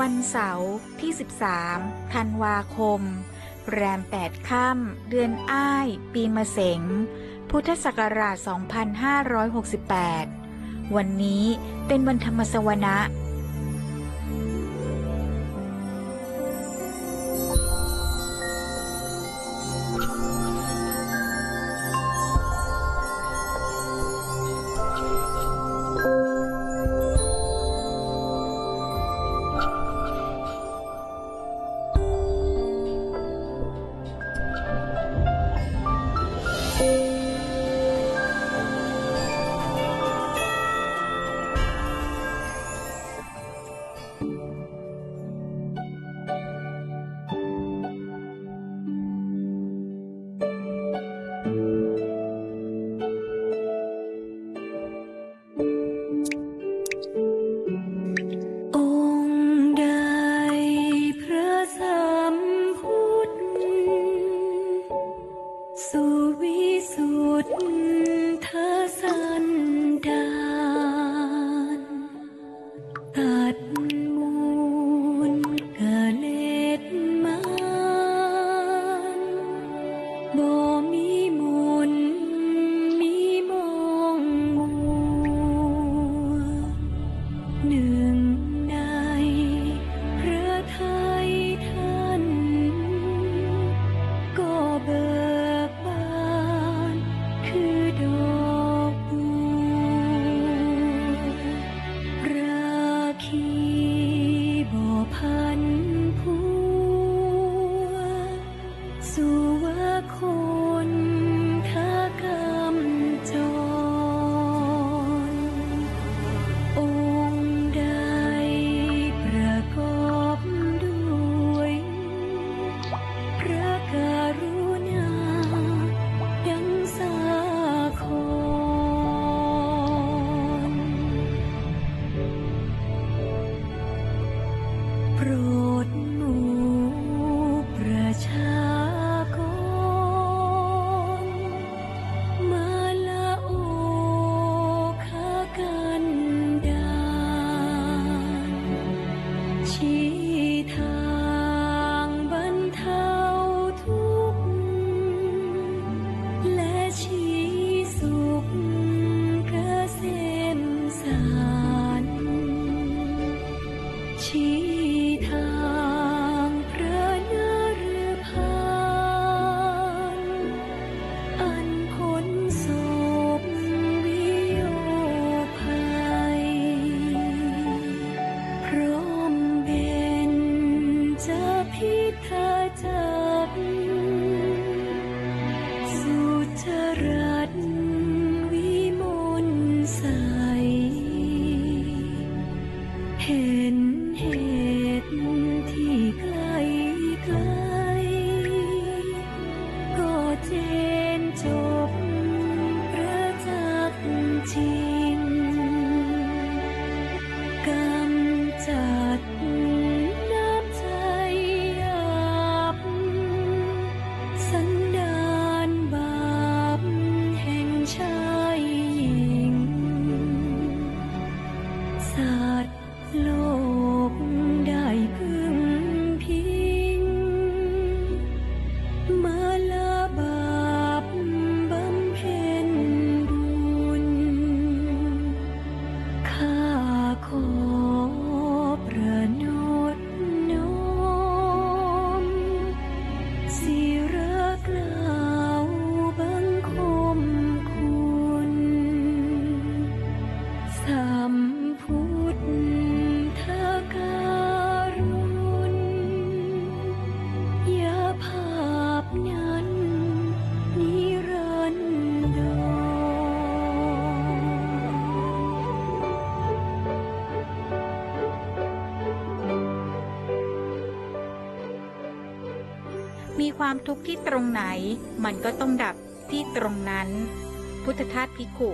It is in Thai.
วันเสาร์ที่ 13 ธันวาคม แรม 8 ค่ำเดือนอ้าย ปีมะเสง พุทธศักราช 2568 วันนี้เป็นวันธรรมสวนะ เธอสันดานตัด Oh. Lord. มีความทุกข์ที่ตรงไหน มันก็ต้องดับที่ตรงนั้น พุทธทาสพิคุ